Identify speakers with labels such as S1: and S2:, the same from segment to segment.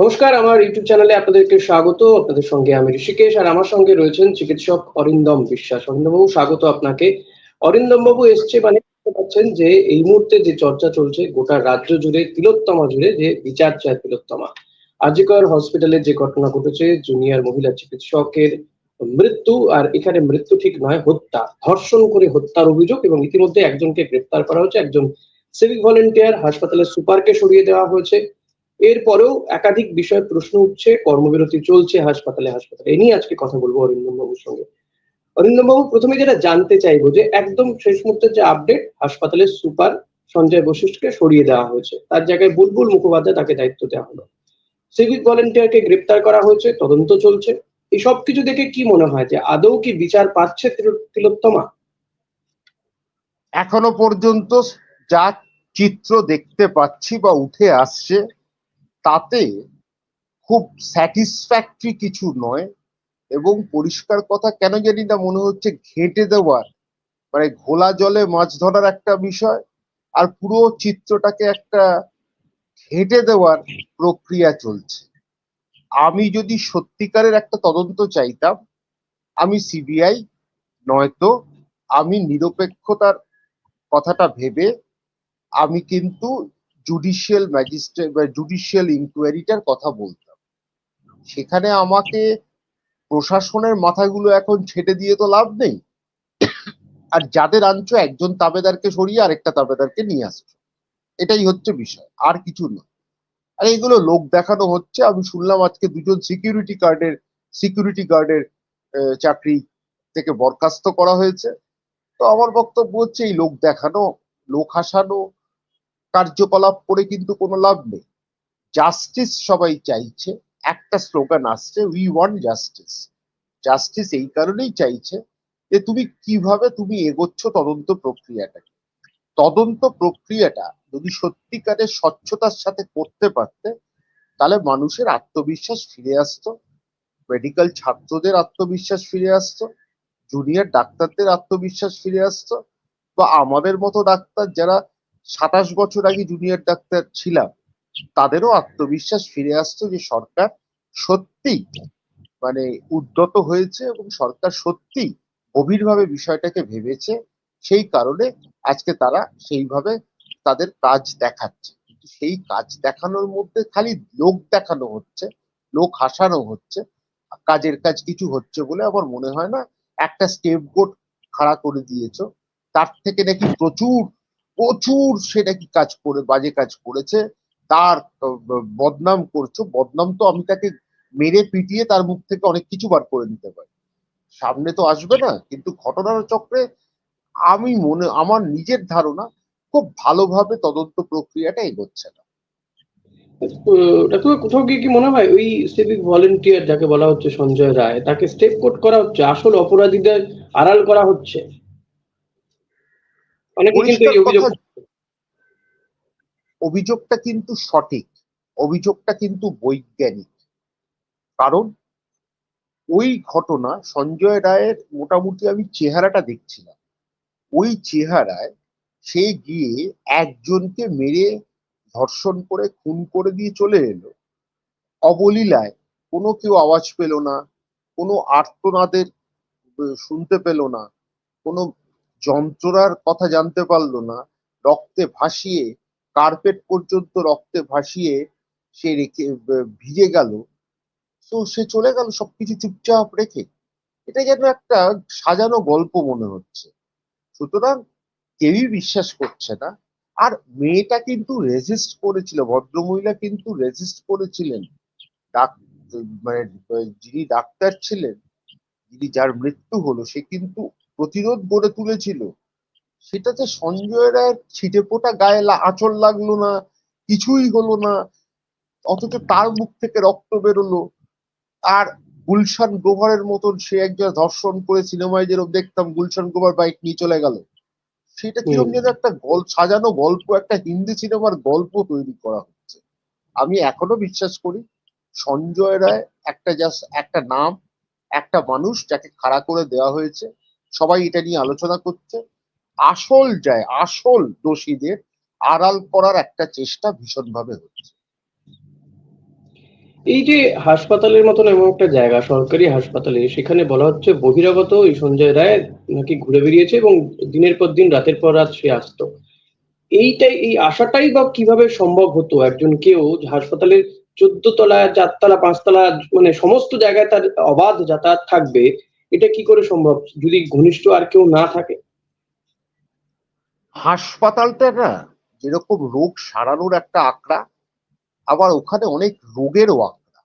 S1: নমস্কার, আমার ইউটিউব চ্যানেলে আপনাদেরকে স্বাগত। আপনাদের সঙ্গে আমি ঋষিকেশ, আর আমার সঙ্গে রয়েছেন চিকিৎসক অরিন্দম বিশ্বাস। অরিন্দম বাবু স্বাগত আপনাকে। অরিন্দম বাবু এসছে মানে পারছেন যে এই মুহূর্তে যে চর্চা চলছে, গোটা রাজ্য জুড়ে, তিলোত্তমা জুড়ে যে বিচার চায় তিলোত্তমা। আজিকর হসপিটালে যে ঘটনা ঘটেছে, জুনিয়র মহিলা চিকিৎসকের মৃত্যু, আর এখানে মৃত্যু ঠিক নয়, হত্যা। ধর্ষণ করে হত্যার অভিযোগ এবং ইতিমধ্যে একজনকে গ্রেপ্তার করা হয়েছে। একজন সিভিক ভলেন্টিয়ার হাসপাতালের সুপারকে সরিয়ে দেওয়া হয়েছে। এরপরেও একাধিক বিষয়ে প্রশ্ন উঠছে, কর্মবিরতি চলছে হাসপাতালে হাসপাতালে। এ নিয়ে আজকে কথা বলব অরিন্দম বাবুর সঙ্গে। অরিন্দম বাবু প্রথমে যেটা জানতে চাইব যে, একদম শেষ মুহূর্তের যে আপডেট হাসপাতালের সুপার সঞ্জয় বশিষ্ঠকে সরিয়ে দেওয়া হয়েছে। তার জায়গায় বুলবুল মুখোপাধ্যায় তাকে দায়িত্ব দেওয়া হলো। সিভিক ভলেন্টিয়ারকে গ্রেপ্তার করা হয়েছে, তদন্ত চলছে। এই সব কিছু দেখে কি মনে হয় যে, আদৌ কি বিচার পাচ্ছে তিলোত্তমা?
S2: এখনও পর্যন্ত যা চিত্র দেখতে পাচ্ছি বা উঠে আসছে তাতে খুব স্যাটিসফ্যাক্টরি কিছু নয় এবং পরিষ্কার কথা কেন জানি না মনে হচ্ছে ঘেঁটে দেওয়ার মানে ঘোলা জলে মাছ ধরার একটা বিষয় আর পুরো চিত্রটাকে একটা ঘেঁটে দেওয়ার প্রক্রিয়া চলছে। আমি যদি সত্যিকারের একটা তদন্ত চাইতাম, আমি সিবিআই নয়তো আমি নিরপেক্ষতার কথাটা ভেবে আমি কিন্তু জুডিশিয়াল ম্যাজিস্ট্রেট বা জুডিশিয়াল ইনকোয়ারিটার কথা বলতাম। সেখানে আমাকে প্রশাসনের মাথাগুলো এখন ছেটে দিয়ে তো লাভ নেই। আর যাদের আনছো, একজন তাবেদারকে সরিয়ে আরেকটা তাবেদারকে নিয়ে আসছো। এটাই হচ্ছে বিষয়, আর কিছু নয়। আর এগুলো লোক দেখানো হচ্ছে, আমি শুনলাম আজকে দুজন সিকিউরিটি গার্ডের সিকিউরিটি গার্ডের চাকরি থেকে বরখাস্ত করা হয়েছে। তো আমার বক্তব্য হচ্ছে, এই লোক দেখানো, লোক হাসানো কার্যকলাপ করে কিন্তু কোনো লাভ নেই। জাস্টিস সবাই চাইছে, একটা স্লোগান আসছে উই ওয়ান্ট জাস্টিস জাস্টিস এই কারণেই চাইছে যে তুমি কীভাবে তুমি এগোচ্ছ তদন্ত প্রক্রিয়াটাকে। তদন্ত প্রক্রিয়াটা যদি সত্যিকারের স্বচ্ছতার সাথে করতে পারতে, তাহলে মানুষের আত্মবিশ্বাস ফিরে আসতো মেডিকেল ছাত্রদের আত্মবিশ্বাস ফিরে আসতো জুনিয়র ডাক্তারদের আত্মবিশ্বাস ফিরে আসতো, বা আমাদের মতো ডাক্তার যারা সাতাশ বছর আগে জুনিয়র ডাক্তার ছিলাম, তাদেরও আত্মবিশ্বাস ফিরে আসতো যে সরকার সত্যি মানে উদ্যত হয়েছে এবং সরকার সত্যি গভীরভাবে বিষয়টাকে ভেবেছে, সেই কারণে আজকে তারা সেইভাবে তাদের কাজ দেখাচ্ছে। কিন্তু সেই কাজ দেখানোর মধ্যে খালি লোক দেখানো হচ্ছে, লোক হাসানো হচ্ছে, কাজের কাজ কিছু হচ্ছে বলে আমার মনে হয় না একটা স্টেপ বোর্ড খাড়া করে দিয়েছ। তার থেকে নাকি প্রচুর প্রচুর সেটা কি কাজ করে, বাজে কাজ করেছে, তার বদনাম করছ, বদনাম তো আমি তাকে মেরে পিটিয়ে তার মুখ থেকে অনেক কিছু বার করে নিতে পারি। সামনে তো আসবে না, কিন্তু ঘটনার চক্রে আমি মনে, আমার নিজের ধারণা খুব ভালোভাবে তদন্ত প্রক্রিয়াটা এগোচ্ছে না।
S1: কোথাও গিয়ে কি মনে হয়, ওই সিভিক ভলেন্টিয়ার যাকে বলা হচ্ছে সঞ্জয় রায়, তাকে স্টেপ কোট করা হচ্ছে, আসল অপরাধীদের আড়াল করা হচ্ছে? অনেকে কিন্তু
S2: অভিযোগটা কিন্তু সঠিক অভিযোগটা কিন্তু বৈজ্ঞানিক। কারণ ওই ঘটনা সঞ্জয় রায়ের মোটামুটি আমি চেহারাটা দেখছিলাম ওই চেহারায় সে গিয়ে একজনকে মেরে ধর্ষণ করে খুন করে দিয়ে চলে এলো। অবলীলায় কোনো কেউ আওয়াজ পেল না কোনো আর্তনাদের শুনতে পেল না কোনো যন্ত্রণার কথা জানতে পারল না। রক্তে ভাসিয়ে কার্পেট পর্যন্ত রক্তে ভাসিয়ে সে রেখে ভিজে গেল। তো সে চলে গেল সবকিছু চুপচাপ রেখে। এটা যেন একটা সাজানো গল্প মনে হচ্ছে। সুতরাং কেউই বিশ্বাস করছে না। আর মেয়েটা কিন্তু রেজিস্ট করেছিল, ভদ্রমহিলা কিন্তু রেজিস্ট করেছিলেন। ডাক- মানে যিনি ডাক্তার ছিলেন, যিনি যার মৃত্যু হলো, সে কিন্তু প্রতিরোধ গড়ে তুলেছিল। সেটাতে সঞ্জয় রায়ের ছিটে ফোটা গায়ে লা- আঁচড় লাগল না কিছুই হলো না অথচ তার মুখ থেকে রক্ত বেরোলো। আর গুলশান গ্রোভারের মতন সে একজন ধর্ষণ করে সিনেমায় যেরকম দেখতাম গুলশান গ্রোভার বাইক নিয়ে চলে গেল। সেটা কীরকম যেন একটা গল্প সাজানো গল্প একটা হিন্দি সিনেমার গল্প তৈরি করা হচ্ছে। আমি এখনও বিশ্বাস করি সঞ্জয় রায় একটা জাস্ট একটা নাম একটা মানুষ যাকে খাড়া করে দেওয়া হয়েছে। সবাই এটা নিয়ে আলোচনা করছে। আসল যায় আসল দোষীদের আড়াল করার একটা চেষ্টা ভীষণভাবে হচ্ছে।
S1: এই যে হাসপাতালের মতন এমন একটা জায়গা, সরকারি হাসপাতালে, সেখানে বলা হচ্ছে বহিরাগত এই সঞ্জয় রায় নাকি ঘুরে বেরিয়েছে এবং দিনের পর দিন, রাতের পর রাত সে আসতো। এইটাই, এই আশাটাই বা কীভাবে সম্ভব হতো? একজন কেউ হাসপাতালের চোদ্দ তলা চারতলা, পাঁচতলা মানে সমস্ত জায়গায় তার অবাধ যাতায়াত থাকবে এটা কি করে সম্ভব? যদি ঘনিষ্ঠ আর কেউ না থাকে?
S2: হাসপাতালটা না যেরকম রোগ সারানোর একটা আঁকড়া, আবার ওখানে অনেক রোগেরও আঁকড়া।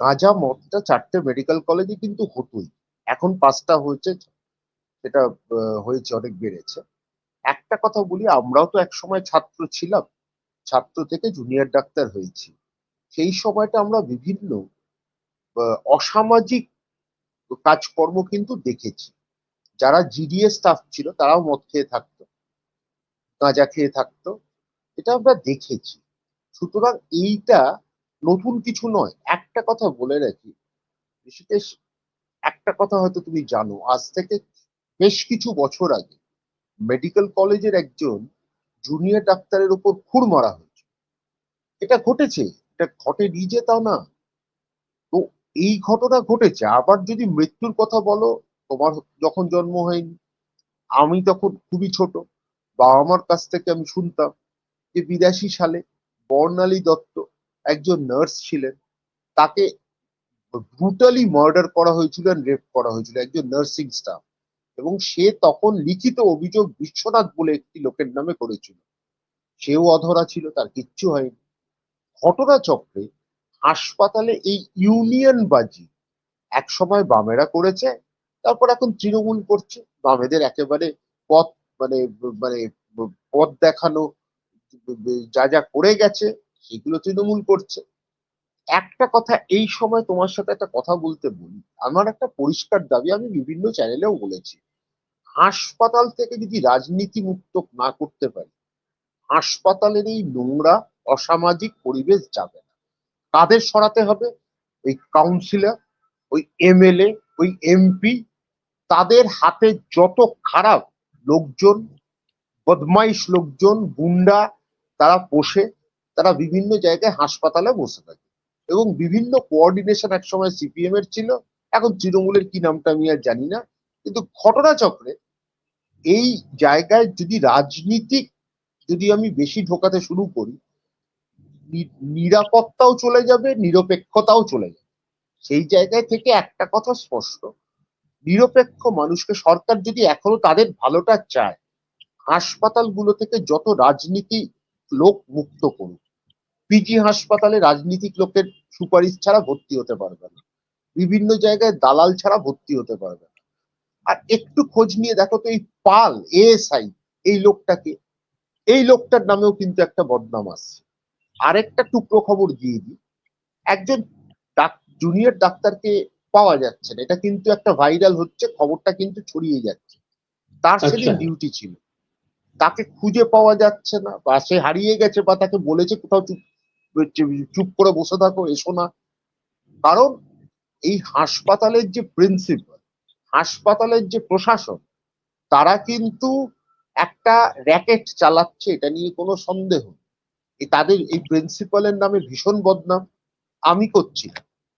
S2: গাঁজা মদটা চারটে মেডিকেল কলেজে কিন্তু হতোই। এখন পাঁচটা হয়েছে, সেটা হয়েছে, অনেক বেড়েছে। একটা কথা বলি, আমরাও তো এক সময় ছাত্র ছিলাম। ছাত্র থেকে জুনিয়র ডাক্তার হয়েছি। সেই সময়টা আমরা বিভিন্ন অসামাজিক কাজকর্ম কিন্তু দেখেছি। যারা জিডিএ স্টাফ ছিল, তারাও মদ খেয়ে থাকতো, গাঁজা খেয়ে থাকতো, এটা আমরা দেখেছি। সুতরাং এইটা নতুন কিছু নয়। একটা কথা বলে রাখি, ঋষিকেশ, একটা কথা হয়তো তুমি জানো, আজ থেকে বেশ কিছু বছর আগে মেডিকেল কলেজের একজন জুনিয়র ডাক্তারের উপর খুর মারা হয়েছে। এটা ঘটেছে, এটা ঘটে নিজে তা না। এই ঘটনা ঘটেছে। আবার যদি মৃত্যুর কথা বলো, তোমার যখন জন্ম হয়নি, আমি তখন খুবই ছোট, বাবা মার কাছ থেকে আমি শুনতাম যে বিরাশি সালে বর্ণালী দত্ত একজন নার্স ছিলেন। তাকে ব্রুটালি মার্ডার করা হয়েছিল রেপ করা হয়েছিল, একজন নার্সিং স্টাফ এবং সে তখন লিখিত অভিযোগ বিশ্বনাথ বলে একটি লোকের নামে করেছিল। সেও অধরা ছিল, তার কিচ্ছু হয়নি। ঘটনা চক্রে হাসপাতালে এই ইউনিয়ন বাজি। এক সময় বামেরা করেছে, তারপর এখন তৃণমূল করছে। বামেদের একেবারে পথ মানে মানে পথ দেখানো, যা যা করে গেছে, সেগুলো তৃণমূল করছে। একটা কথা এই সময় তোমার সাথে একটা কথা বলতে বলি। আমার একটা পরিষ্কার দাবি আমি বিভিন্ন চ্যানেলেও বলেছি। হাসপাতাল থেকে যদি রাজনীতি মুক্ত না করতে পারি, হাসপাতালের এই নোংরা, অসামাজিক পরিবেশ যাবে কাদের সরাতে হবে। ওই কাউন্সিলর ওই এমএলএ ওই এমপি তাদের হাতে যত খারাপ লোকজন, বদমাইশ লোকজন, গুন্ডা তারা বসে, তারা বিভিন্ন জায়গায় হাসপাতালে বসে থাকে। এবং বিভিন্ন কোঅর্ডিনেশন একসময় সিপিএম এর ছিল। এখন তৃণমূলের কি নামটা আমি আর জানি না। কিন্তু ঘটনাচক্রে এই জায়গায় যদি রাজনীতিক যদি আমি বেশি ঢোকাতে শুরু করি নিরাপত্তাও চলে যাবে, নিরপেক্ষতাও চলে যাবে। সেই জায়গায় থেকে একটা কথা স্পষ্ট। নিরপেক্ষ মানুষকে সরকার যদি এখনও তাদের ভালোটা চায়, হাসপাতালগুলো থেকে যত রাজনীতি লোক মুক্ত করুক পিজি হাসপাতালে রাজনীতিক লোকের সুপারিশ ছাড়া ভর্তি হতে পারবে না। বিভিন্ন জায়গায় দালাল ছাড়া ভর্তি হতে পারবে না। আর একটু খোঁজ নিয়ে দেখো তো এই পাল এএসআই এই লোকটাকে। এই লোকটার নামেও কিন্তু একটা বদনাম আসছে। আরেকটা টুকরো খবর দিয়ে দিই। একজন জুনিয়র ডাক্তারকে পাওয়া যাচ্ছে না। এটা কিন্তু একটা ভাইরাল হচ্ছে খবরটা কিন্তু ছড়িয়ে যাচ্ছে। তার সেদিন
S1: আচ্ছা।
S2: ডিউটি ছিল। তাকে খুঁজে পাওয়া যাচ্ছে না বা সে হারিয়ে গেছে বা তাকে বলেছে কোথাও চুপ চুপ করে বসে থাকো এসো না। কারণ এই হাসপাতালের যে প্রিন্সিপাল হাসপাতালের যে প্রশাসন তারা কিন্তু একটা র্যাকেট চালাচ্ছে এটা নিয়ে কোনো সন্দেহ নেই। তাদের এই প্রিন্সিপালের নামে ভীষণ বদনাম। আমি করছি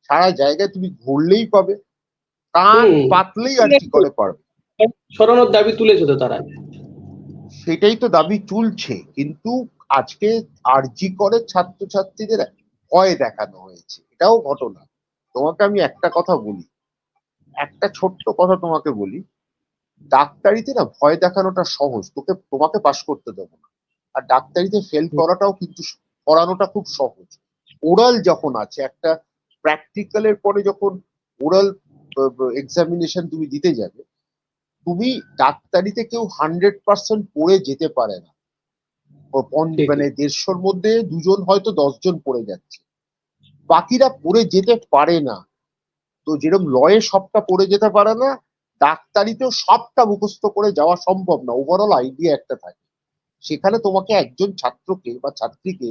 S2: সারা জায়গায় তুমি ঘুরলেই পাবে। কান পাতলেই আর কি করে পারবে?
S1: সরানোর দাবি তুলেছে তো তারা।
S2: সেটাই তো দাবি তুলছে। কিন্তু আজকে আরজি করে ছাত্রছাত্রীদের ভয় দেখানো হয়েছে। এটাও ঘটনা। তোমাকে আমি একটা কথা বলি। একটা ছোট্ট কথা তোমাকে বলি। ডাক্তারিতে না ভয় দেখানোটা সহজ। তোকে তোমাকে পাশ করতে দেবো না। আর ডাক্তারিতে ফেল করাটাও কিন্তু করানোটা খুব সহজ। ওরাল যখন আছে একটা প্র্যাকটিক্যালের পরে যখন ওরাল এক্সামিনেশন তুমি দিতে যাবে তুমি ডাক্তারিতে কেউ হান্ড্রেড পার্সেন্ট পড়ে যেতে পারে না। মানে দেড়শোর মধ্যে দুজন হয়তো দশজন পড়ে যাচ্ছে। বাকিরা পড়ে যেতে পারে না। তো যেরকম লয়ে সবটা পড়ে যেতে পারে না ডাক্তারিতেও সবটা মুখস্থ করে যাওয়া সম্ভব না। ওভারঅল আইডিয়া একটা থাকে। সেখানে তোমাকে একজন ছাত্রকে বা ছাত্রীকে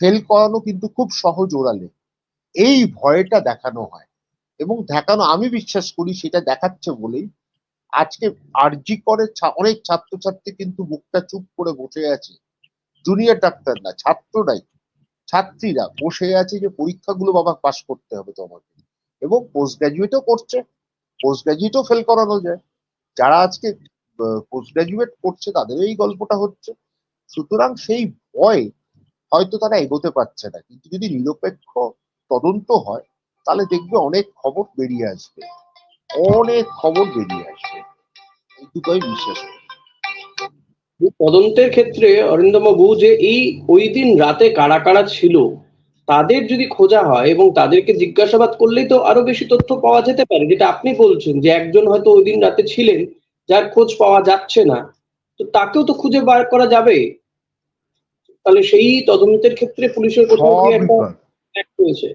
S2: ফেল করানো কিন্তু খুব সহজ ওরালে। এই ভয়টা দেখানো হয় এবং দেখানো, আমি বিশ্বাস করি সেটা দেখাচ্ছে বলেই আজকে আরজি করে অনেক ছাত্রছাত্রী কিন্তু মুখটা চুপ করে বসে আছে। জুনিয়র ডাক্তার না, ছাত্ররাই, ছাত্রীরা বসে আছে যে পরীক্ষাগুলো বাবা পাশ করতে হবে তোমাকে। এবং পোস্ট গ্রাজুয়েটও করছে পোস্ট গ্রাজুয়েটও ফেল করানো যায়। যারা আজকে পোস্ট গ্রাজুয়েট করছে, তাদের এই গল্পটা হচ্ছে। সুতরাং সেই ভয় হয়তো তারা এগোতে পারছে না। কিন্তু যদি নিরপেক্ষ তদন্ত হয়, তাহলে দেখবে অনেক খবর বেরিয়ে আসবে। অনেক খবর বেরিয়ে আসবে। এইটুকু আমি বিশ্বাস
S1: তদন্তের ক্ষেত্রে অরিন্দম বাবু যে এই ওই দিন রাতে কারা কারা ছিল, তাদের যদি খোঁজা হয় এবং তাদেরকে জিজ্ঞাসাবাদ করলেই তো আরও বেশি তথ্য পাওয়া যেতে পারে, যেটা আপনি বলছেন যে একজন হয়তো ওই দিন রাতে ছিলেন যার খোঁজ পাওয়া যাচ্ছে না তো তাকেও তো খুঁজে বার করা যাবে। তাহলে সেই তদন্তের ক্ষেত্রে পুলিশের কোথাও
S2: সবই পাবে।
S1: রয়েছে?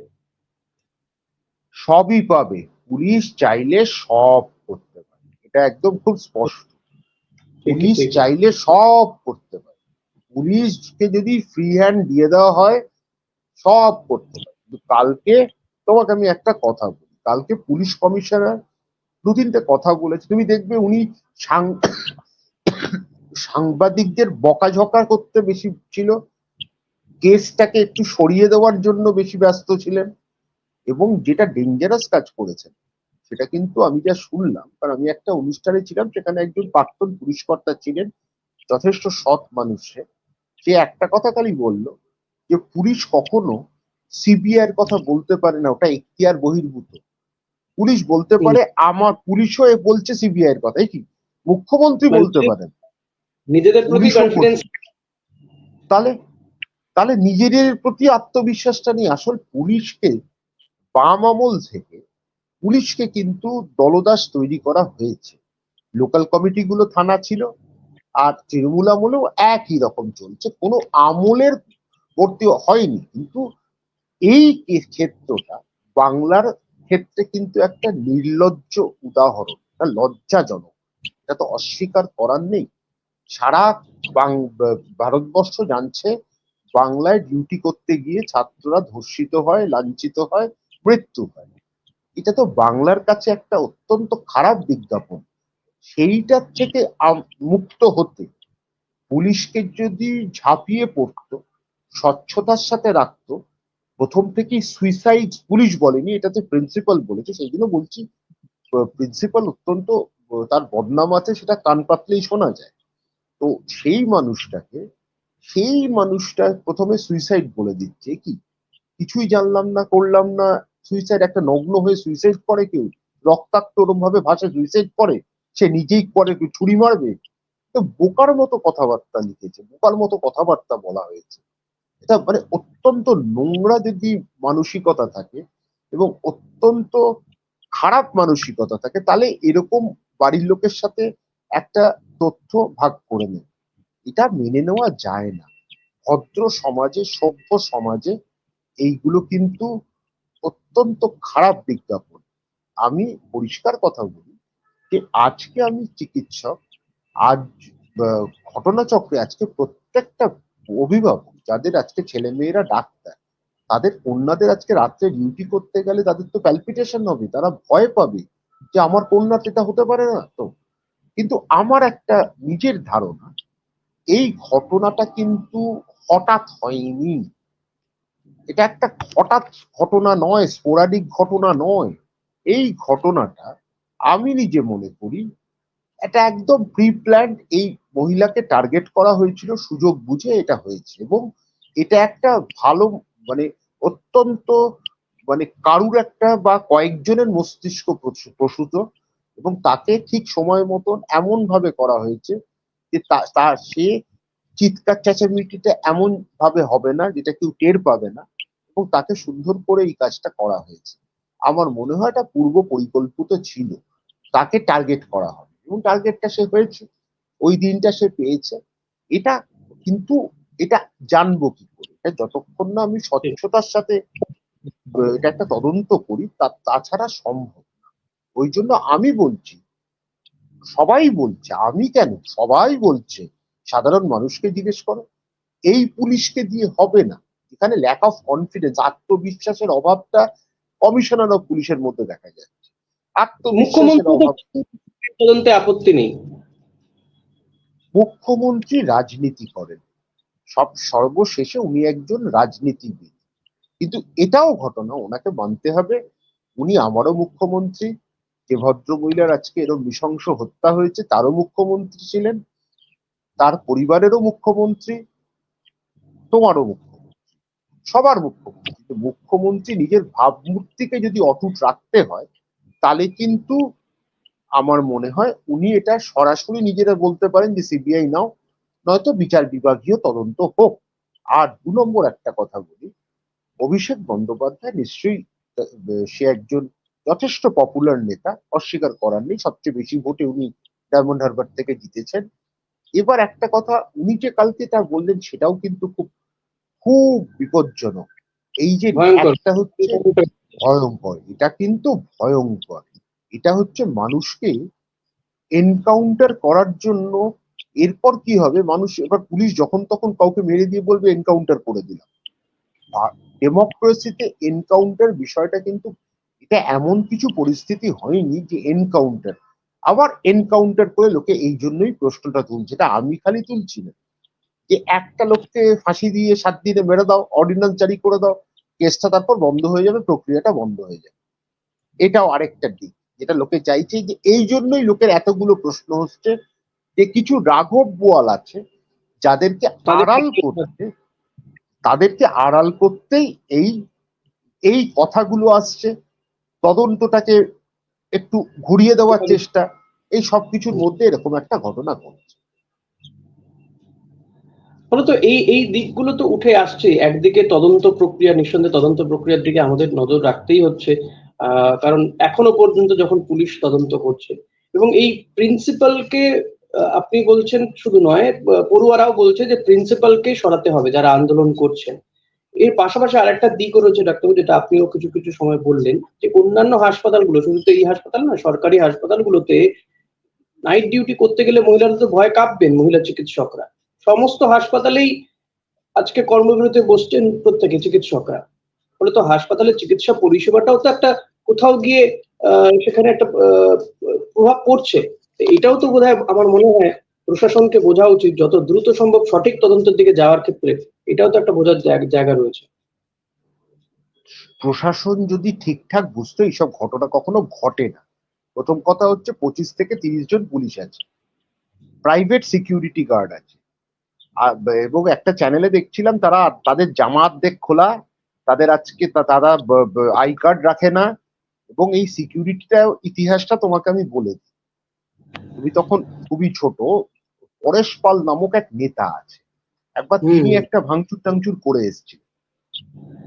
S2: সবই পাবে। পুলিশ চাইলে সব করতে পারে। এটা একদম খুব স্পষ্ট। পুলিশ চাইলে সব করতে পারে। পুলিশকে যদি ফ্রি হ্যান্ড দিয়ে দেওয়া হয় সব করতে পারে। কিন্তু কালকে তোমাকে আমি একটা কথা বলি। কালকে পুলিশ কমিশনার দু তিনটে কথা বলেছে। তুমি দেখবে উনি সাংবাদিকদের বকাঝকা করতে বেশি ছিল। কেসটাকে একটু সরিয়ে দেওয়ার জন্য বেশি ব্যস্ত ছিলেন। এবং যেটা ডেঞ্জারাস কাজ করেছেন, সেটা কিন্তু আমি যা শুনলাম, কারণ আমি একটা অনুষ্ঠানে ছিলাম, সেখানে একজন প্রাক্তন পুলিশ কর্তা ছিলেন, যথেষ্ট সৎ মানুষে। সে একটা কথা খালি বলল, যে পুলিশ কখনো সিবিআই কথা বলতে পারে না, ওটা এখতিয়ার বহির্ভূত। পুলিশ বলতে পারে আমার পুলিশও বলছে সিবিআই এর কথা কি? মুখ্যমন্ত্রী বলতে
S1: মানে-
S2: পারেন।
S1: নিজেদের প্রতি কনফিডেন্স
S2: তাহলে তাহলে নিজেদের প্রতি আত্মবিশ্বাসটা নিয়ে আসল পুলিশকে বাম আমল থেকে পুলিশকে কিন্তু দলদাস তৈরি করা হয়েছে। লোকাল কমিটিগুলো থানা ছিল আর তৃণমূল আমলেও একই রকম চলছে। কোনো আমলের ভর্তি হয়নি কিন্তু এই ক্ষেত্রটা বাংলার ক্ষেত্রে কিন্তু একটা নির্লজ্জ উদাহরণ, একটা লজ্জাজনক। এটা তো অস্বীকার করার নেই। সারা ভারতবর্ষ জানছে, বাংলায় ডিউটি করতে গিয়ে ছাত্ররা ধর্ষিত হয়, লাঞ্ছিত হয়, মৃত্যু হয়। এটা তো বাংলার কাছে একটা অত্যন্ত খারাপ বিজ্ঞাপন। সেইটার থেকে মুক্ত হতে পুলিশকে যদি ঝাঁপিয়ে পড়তো, স্বচ্ছতার সাথে রাখতো প্রথম থেকেই সুইসাইড পুলিশ বলেনি, এটাতে প্রিন্সিপাল বলেছে সেই জন্য বলছি প্রিন্সিপাল অত্যন্ত তার বদনাম আছে, সেটা কান পাতলেই শোনা যায়। তো সেই মানুষটাকে, সেই মানুষটা প্রথমে সুইসাইড বলে দিচ্ছে, কি? কিছুই জানলাম না, করলাম না সুইসাইড একটা নগ্ন হয়ে সুইসাইড করে কেউ, রক্তাক্ত ওরম ভাবে ভাষা সুইসাইড করে, সে নিজেই করে, কেউ ছুরি মারবে। তো বোকার মতো কথাবার্তা লিখেছে, বোকার মতো কথাবার্তা বলা হয়েছে। এটা মানে অত্যন্ত নোংরা যদি মানসিকতা থাকে এবং অত্যন্ত খারাপ মানসিকতা থাকে, তাহলে এরকম বাড়ির লোকের সাথে একটা তথ্য ভাগ করে নেয় এটা মেনে নেওয়া যায় না। ভদ্র সমাজে, সভ্য সমাজে এইগুলো কিন্তু অত্যন্ত খারাপ বিজ্ঞাপন। আমি পরিষ্কার কথা বলি যে আজকে আমি চিকিৎসক, আজ ঘটনাচক্রে আজকে প্রত্যেকটা অভিভাবক, যাদের আজকে ছেলে মেয়েরা ডাক্তার, তাদের কন্যাদের আজকে রাত্রে ডিউটি করতে গেলে তাদের তো প্যালপিটেশন হবে, তারা ভয় পাবে যে আমার কন্যা সেটা হতে পারে না তো। কিন্তু আমার একটা নিজের ধারণা, এই ঘটনাটা কিন্তু হঠাৎ হয়নি। এটা একটা হঠাৎ ঘটনা নয় স্পোরাডিক ঘটনা নয়। এই ঘটনাটা আমি নিজে মনে করি এটা একদম প্রি প্ল্যান্ড এই মহিলাকে টার্গেট করা হয়েছিল, সুযোগ বুঝে এটা হয়েছে এবং এটা একটা ভালো মানে অত্যন্ত মানে কারুর একটা বা কয়েকজনের মস্তিষ্ক প্রসূত এবং তাকে ঠিক সময় মতন এমন ভাবে করা হয়েছে যে তা- তা, সে চিৎকার চেঁচামেচিটা এমন ভাবে হবে না যেটা কেউ টের পাবে না এবং তাকে সুন্দর করে এই কাজটা করা হয়েছে। আমার মনে হয় এটা পূর্ব পরিকল্পিত ছিল। তাকে টার্গেট করা হবে। এবং টার্গেটটা সে হয়েছে ওই দিনটা সে পেয়েছে। এটা কিন্তু এটা জানব কি করে? এটা যতক্ষণ না আমি স্বচ্ছতার সাথে এটা একটা তদন্ত করি তাছাড়া সম্ভব ওই জন্য আমি বলছি সবাই বলছে আমি কেন? সবাই বলছে সাধারণ মানুষকে জিজ্ঞেস করো এই পুলিশকে দিয়ে হবে না। এখানে ল্যাক অফ কনফিডেন্স আত্মবিশ্বাসের অভাবটা কমিশনার অফ পুলিশের মধ্যে দেখা যাচ্ছে। আত্মবিশ্বাসের অভাব
S1: তদন্তে আপত্তি নেই।
S2: মুখ্যমন্ত্রী রাজনীতি করেন। সব সর্বশেষে উনি একজন রাজনীতিবিদ। কিন্তু এটাও ঘটনা, ওনাকে মানতে হবে। উনি আমারও মুখ্যমন্ত্রী। যে ভদ্র মহিলার আজকে এরকম নৃশংস হত্যা হয়েছে, তারও মুখ্যমন্ত্রী ছিলেন। তার পরিবারেরও মুখ্যমন্ত্রী। তোমারও মুখ্যমন্ত্রী। সবার মুখ্যমন্ত্রী। মুখ্যমন্ত্রী নিজের ভাবমূর্তিকে যদি অটুট রাখতে হয়, তাহলে কিন্তু আমার মনে হয় উনি এটা সরাসরি নিজেরা বলতে পারেন যে সিবিআই নাও নয়তো বিচার বিভাগীয় তদন্ত হোক। আর দু নম্বর একটা কথা বলি অভিষেক বন্দ্যোপাধ্যায় নিশ্চয়ই সে একজন যথেষ্ট পপুলার নেতা অস্বীকার করার নেই সবচেয়ে বেশি ভোটে উনি ডায়মন্ড হারবার থেকে জিতেছেন। এবার একটা কথা উনি যে কালকে তা বললেন সেটাও কিন্তু খুব খুব বিপজ্জনক। এই যে একটা হচ্ছে ভয়ঙ্কর এটা কিন্তু ভয়ঙ্কর। এটা হচ্ছে মানুষকে এনকাউন্টার করার জন্য এরপর কি হবে? মানুষ, এবার পুলিশ যখন তখন কাউকে মেরে দিয়ে বলবে এনকাউন্টার করে দিলাম। ডেমোক্রেসিতে এনকাউন্টার বিষয়টা কিন্তু, এটা এমন কিছু পরিস্থিতি হয়নি যে এনকাউন্টার আবার এনকাউন্টার করে লোকে এই জন্যই প্রশ্নটা তুলছে। এটা আমি খালি তুলছি না। যে একটা লোককে ফাঁসি দিয়ে সাত দিনে মেরে দাও অর্ডিন্যান্স জারি করে দাও, কেসটা তারপর বন্ধ হয়ে যাবে, প্রক্রিয়াটা বন্ধ হয়ে যাবে। এটাও আরেকটা দিক। যেটা লোকে চাইছে যে এই জন্যই লোকের এতগুলো প্রশ্ন হচ্ছে যে কিছু রাঘব বোয়াল আছে যাদেরকে আড়াল করতে তাদেরকে আড়াল করতেই এই এই কথাগুলো আসছে। তদন্তটাকে একটু ঘুরিয়ে দেওয়ার চেষ্টা এই সবকিছুর মধ্যে এরকম একটা ঘটনা ঘটছে।
S1: ফলত এই এই দিকগুলো তো উঠে আসছে। একদিকে তদন্ত প্রক্রিয়া নিঃসন্দেহে তদন্ত প্রক্রিয়ার দিকে আমাদের নজর রাখতেই হচ্ছে। কারণ এখনও পর্যন্ত যখন পুলিশ তদন্ত করছে, এবং এই প্রিন্সিপালকে আপনি বলছেন শুধু নয় পড়ুয়ারাও বলছে যে প্রিন্সিপালকে সরাতে হবে যারা আন্দোলন করছেন। এর পাশাপাশি আরেকটা দিকও রয়েছে, ডাক্তারবাবু, যেটা আপনিও কিছু কিছু সময় বললেন, যে অন্যান্য হাসপাতালগুলো, শুধু তো এই হাসপাতাল না সরকারি হাসপাতালগুলোতে নাইট ডিউটি করতে গেলে মহিলারা তো ভয় কাঁপবেন, মহিলা চিকিৎসকরা। সমস্ত হাসপাতালেই আজকে কর্মবিরতি বসছেন প্রত্যেকে চিকিৎসকরা। ফলে তো হাসপাতালের চিকিৎসা পরিষেবাটাও তো একটা কোথাও গিয়ে সেখানে একটা প্রভাব পড়ছে। এটাও তো বোধহয় আমার মনে হয় প্রশাসনকে বোঝা উচিত, যত দ্রুত সম্ভব সঠিক তদন্তের দিকে যাওয়ার ক্ষেত্রে এটাও তো একটা বোঝার জায়গা- রয়েছে।
S2: প্রশাসন যদি ঠিকঠাক বুঝতো, এইসব ঘটনা কখনো ঘটে না। প্রথম কথা হচ্ছে পঁচিশ থেকে তিরিশ জন পুলিশ আছে। প্রাইভেট সিকিউরিটি গার্ড আছে। এবং একটা চ্যানেলে দেখছিলাম তারা, তাদের জামা অর্ধেক খোলা তাদের আজকে তারা আই কার্ড রাখে না এবং এই সিকিউরিটিটা ইতিহাসটা তোমাকে আমি বলে দিই। তুমি তখন খুবই ছোট পরেশ পাল নামক এক নেতা আছে। একবার তিনি একটা ভাঙচুর টাংচুর করে এসেছিলেন।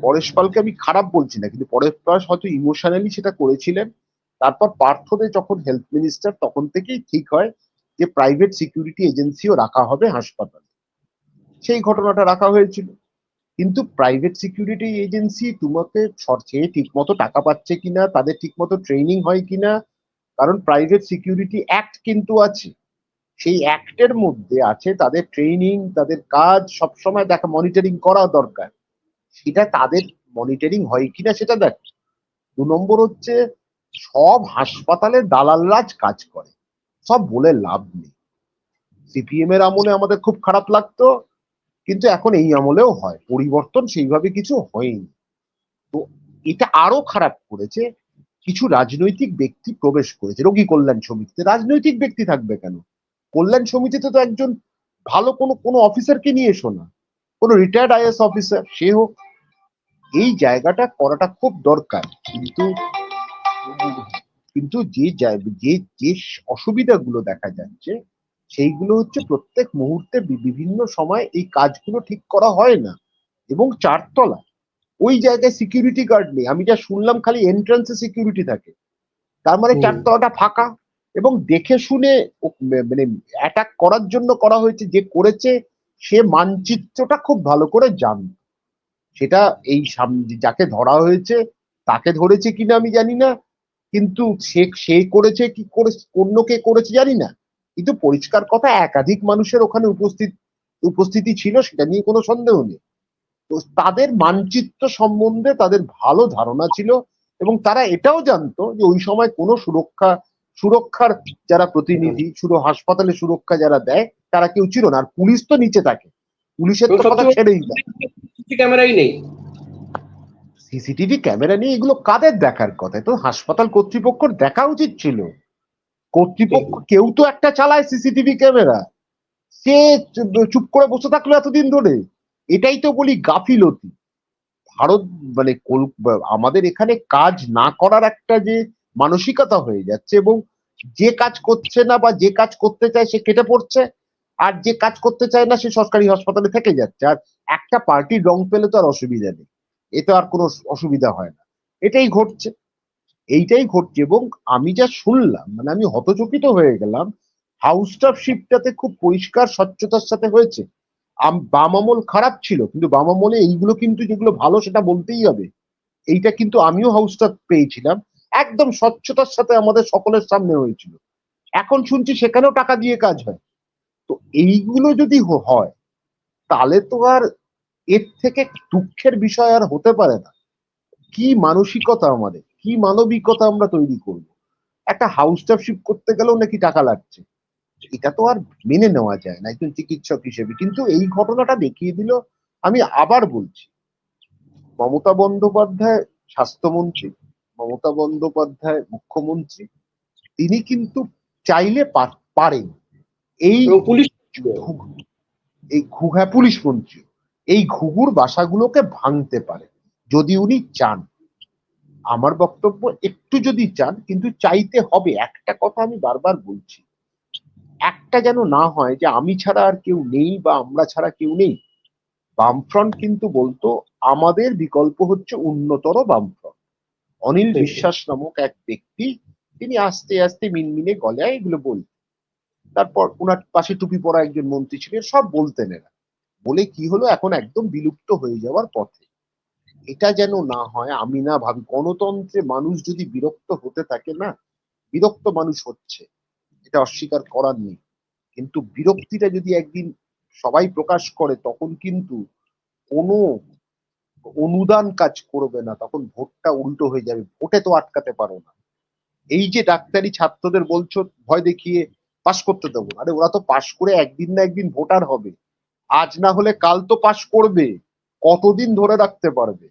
S2: পরেশ পালকে আমি খারাপ বলছি না কিন্তু পরেশ পাল হয়তো ইমোশনালি সেটা করেছিলেন। তারপর পার্থদে যখন হেলথ মিনিস্টার তখন থেকেই ঠিক হয় যে প্রাইভেট সিকিউরিটি এজেন্সিও রাখা হবে হাসপাতালে। সেই ঘটনাটা রাখা হয়েছিল। কিন্তু প্রাইভেট সিকিউরিটি এজেন্সি তোমাকে সে ঠিক মতো টাকা পাচ্ছে কিনা, তাদের ঠিক মতো ট্রেনিং হয় কিনা, কারণ প্রাইভেট সিকিউরিটি অ্যাক্ট কিন্তু আছে। সেই অ্যাক্টের মধ্যে আছে তাদের ট্রেনিং তাদের কাজ, সবসময় দেখা মনিটরিং করা দরকার। সেটা তাদের মনিটরিং হয় কিনা সেটা দেখ। দু নম্বর হচ্ছে সব হাসপাতালে দালালরাজ কাজ করে। সব বলে লাভ নেই। সিপিএম এর আমলে আমাদের খুব খারাপ লাগতো। কিন্তু এখন এই আমলেও হয়, পরিবর্তন সেইভাবে কিছু হয়নি। তো এটা আরও খারাপ করেছে, কিছু রাজনৈতিক ব্যক্তি প্রবেশ করেছে, রোগী কল্যাণ সমিতিতে। রাজনৈতিক ব্যক্তি থাকবে কেন? কল্যাণ সমিতিতে তো একজন ভালো কোনো কোনো অফিসারকে নিয়ে এসো না। কোনো রিটায়ার্ড আইএস অফিসার সে হোক। এই জায়গাটা করাটা খুব দরকার। কিন্তু কিন্তু যে যে যে অসুবিধাগুলো দেখা যাচ্ছে সেইগুলো হচ্ছে প্রত্যেক মুহূর্তে বিভিন্ন সময় এই কাজগুলো ঠিক করা হয় না। এবং চারতলা ওই জায়গায় সিকিউরিটি গার্ড নেই। আমি যা শুনলাম খালি এন্ট্রান্সে সিকিউরিটি থাকে। তার মানে চারতলাটা ফাঁকা। এবং দেখে শুনে মানে অ্যাটাক করার জন্য করা হয়েছে যে করেছে সে মানচিত্রটা খুব ভালো করে জানত সেটা এই যাকে ধরা হয়েছে তাকে ধরেছে কিনা আমি জানি না। কিন্তু সে সে করেছে কি করে অন্য কে করেছে জানি না। কিন্তু পরিষ্কার কথা একাধিক মানুষের ওখানে উপস্থিত উপস্থিতি ছিল সেটা নিয়ে কোনো সন্দেহ নেই। তো তাদের মানচিত্র সম্বন্ধে তাদের ভালো ধারণা ছিল এবং তারা এটাও জানতো যে ওই সময় কোনো সুরক্ষা সুরক্ষার যারা প্রতিনিধি শুধু হাসপাতালে সুরক্ষা যারা দেয় তারা কেউ ছিল না। আর পুলিশ তো নিচে থাকে। পুলিশের তো কথা ছেড়েই না
S1: ক্যামেরাই নেই।
S2: সিসিটিভি ক্যামেরা নিয়ে এগুলো কাদের দেখার কথা? তো হাসপাতাল কর্তৃপক্ষের দেখা উচিত ছিল। কর্তৃপক্ষ কেউ তো একটা চালায় সিসিটিভি ক্যামেরা। সে চুপ- করে বসে থাকল এতদিন ধরে। এটাই তো বলি গাফিলতি। ভারত মানে আমাদের এখানে কাজ না করার একটা যে মানসিকতা হয়ে যাচ্ছে এবং যে কাজ করছে না বা যে কাজ করতে চায় সে কেটে পড়ছে আর যে কাজ করতে চায় না সে সরকারি হাসপাতালে থেকে যাচ্ছে। আর একটা পার্টির রং পেলে তো আর অসুবিধা নেই। এতে আর কোনো অসুবিধা হয় না। এটাই ঘটছে। এইটাই ঘটছে এবং আমি যা শুনলাম মানে আমি হতচকিত হয়ে গেলাম হাউস স্টাফ শিপটাতে খুব পরিষ্কার স্বচ্ছতার সাথে হয়েছে। বাম আমল খারাপ ছিল, কিন্তু বাম আমলে এইগুলো কিন্তু যেগুলো ভালো সেটা বলতেই হবে। এইটা কিন্তু আমিও হাউস স্টাফ পেয়েছিলাম, একদম স্বচ্ছতার সাথে আমাদের সকলের সামনে হয়েছিল। এখন শুনছি সেখানেও টাকা দিয়ে কাজ হয়। তো এইগুলো যদি হয়, তাহলে তো আর এর থেকে দুঃখের বিষয় আর হতে পারে না। কি মানসিকতা আমাদের। কি মানবিকতা আমরা তৈরি করব? একটা হাউস স্টাফশিপ করতে গেলেও নাকি টাকা লাগছে। এটা তো আর মেনে নেওয়া যায় না একজন চিকিৎসক হিসেবে। কিন্তু এই ঘটনাটা দেখিয়ে দিল আমি আবার বলছি মমতা বন্দ্যোপাধ্যায় স্বাস্থ্যমন্ত্রী মমতা বন্দ্যোপাধ্যায় মুখ্যমন্ত্রী তিনি কিন্তু চাইলে পারেন। এই
S1: পুলিশ
S2: এই ঘু- হ্যাঁ পুলিশ মন্ত্রী। এই ঘুঘুর বাসাগুলোকে ভাঙতে পারে যদি উনি চান। আমার বক্তব্য একটু যদি চান কিন্তু চাইতে হবে একটা কথা আমি বারবার বলছি। একটা যেন না হয় যে আমি ছাড়া আর কেউ নেই বা আমরা ছাড়া কেউ নেই। বামফ্রন্ট কিন্তু বলতো আমাদের বিকল্প হচ্ছে উন্নতর বামফ্রন্ট। অনিল বিশ্বাস নামক এক ব্যক্তি তিনি আস্তে আস্তে মিনমিনে গলায় এগুলো বলতেন। তারপর ওনার পাশে টুপি পরা একজন মন্ত্রী ছিলেন সব বলতেন এরা। বলে কি হলো এখন একদম বিলুপ্ত হয়ে যাওয়ার পথে। এটা যেন না হয়, আমি না ভাবি। গণতন্ত্রে মানুষ যদি বিরক্ত হতে থাকে না, বিরক্ত মানুষ হচ্ছে। এটা অস্বীকার করার নেই। কিন্তু বিরক্তিটা যদি একদিন সবাই প্রকাশ করে, তখন কিন্তু কোনো অনুদান কাজ করবে না, তখন ভোটটা উল্টো হয়ে যাবে। ভোটে তো আটকাতে পারো না। এই যে ডাক্তারি ছাত্রদের বলছো, ভয় দেখিয়ে পাশ করতে দেবো আরে ওরা তো পাশ করে একদিন না একদিন ভোটার হবে। আজ না হলে কাল তো পাশ করবে। কতদিন ধরে রাখতে পারবে?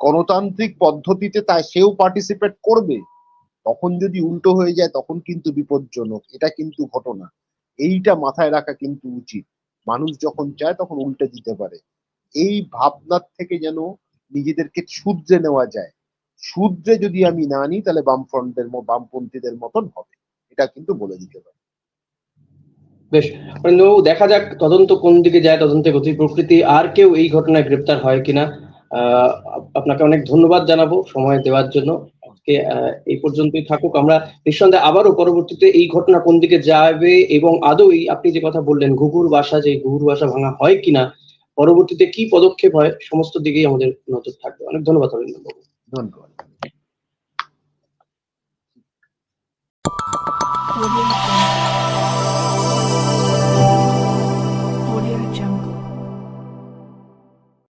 S2: গণতান্ত্রিক পদ্ধতিতে তাই সেও পার্টিসিপেট করবে, তখন যদি উল্টো হয়ে যায় তখন কিন্তু বিপজ্জনক, এটা কিন্তু ঘটনা। এইটা মাথায় রাখা কিন্তু উচিত। মানুষ যখন চায় তখন উল্টে দিতে পারে। এই ভাবনার থেকে যেন নিজেদেরকে শুধরে নেওয়া যায়। শুধরে যদি আমি না নিই তাহলে বামফ্রন্টের বামপন্থীদের মতন হবে। এটা কিন্তু বলে দিতে পারি।
S1: বেশ দেখা যাক তদন্ত কোন দিকে যায় তদন্তের গতি প্রকৃতি, আর কেউ এই ঘটনায় গ্রেপ্তার হয় কিনা। আপনাকে অনেক ধন্যবাদ জানাব সময় দেওয়ার জন্য। আজকে এই পর্যন্তই থাকুক। আমরা নিঃসন্দেহে আবারও পরবর্তীতে এই ঘটনা কোন দিকে যাবে এবং আদৌ আপনি যে কথা বললেন, ঘুঘুর বাসা, যে ঘুঘুর বাসা ভাঙা হয় কিনা, পরবর্তীতে কি পদক্ষেপ হয়, সমস্ত দিকেই আমাদের নজর থাকবে। অনেক ধন্যবাদ অরিন্দ বাবু।
S2: ধন্যবাদ। Thank you.